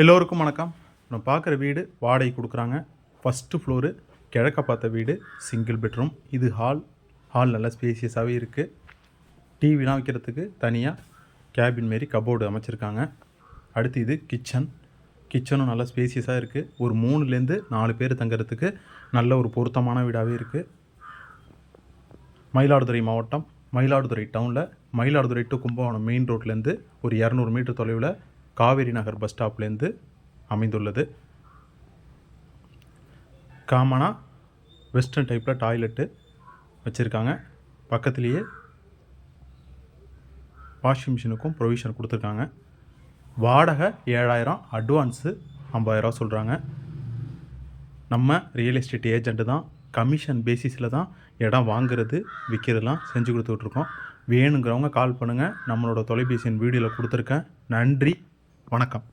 எல்லோருக்கும் வணக்கம். நம்ம பார்க்குற வீடு வாடகை கொடுக்குறாங்க. ஃபஸ்ட்டு ஃப்ளோரு கிழக்க பார்த்த வீடு சிங்கிள் பெட்ரூம் இது ஹால் ஹால் நல்லா ஸ்பேசியஸாகவே இருக்குது டிவிலாம் வைக்கிறதுக்கு தனியாக கேபின் மாரி கபோர்டு அமைச்சிருக்காங்க. அடுத்து இது கிச்சன் கிச்சனும் நல்லா ஸ்பேசியஸாக இருக்குது ஒரு மூணுலேருந்து நாலு பேர் தங்குறதுக்கு நல்ல ஒரு பொருத்தமான வீடாகவே இருக்குது மயிலாடுதுறை மாவட்டம் மயிலாடுதுறை டவுனில் மயிலாடுதுறை டு கும்பகோணம் மெயின் ரோட்லேருந்து ஒரு இரநூறு மீட்டர் தொலைவில் காவேரி நகர் பஸ் ஸ்டாப்லேருந்து அமைந்துள்ளது. காமனாக வெஸ்டர்ன் டைப்பில் டாய்லெட்டு வச்சுருக்காங்க. பக்கத்துலேயே வாஷிங் மிஷினுக்கும் ப்ரொவிஷன் கொடுத்துருக்காங்க. வாடகை ஏழாயிரம் அட்வான்ஸு ஐம்பதாயிரரூவா சொல்கிறாங்க நம்ம ரியல் எஸ்டேட் ஏஜென்ட்டு தான். கமிஷன் பேசிஸில் தான் இடம் வாங்குறது விற்கிறதுலாம் செஞ்சு கொடுத்துட்ருக்கோம் வேணுங்கிறவங்க கால் பண்ணுங்கள் நம்மளோட தொலைபேசியின் வீடியோவில் கொடுத்துருக்கேன். நன்றி. வணக்கம்.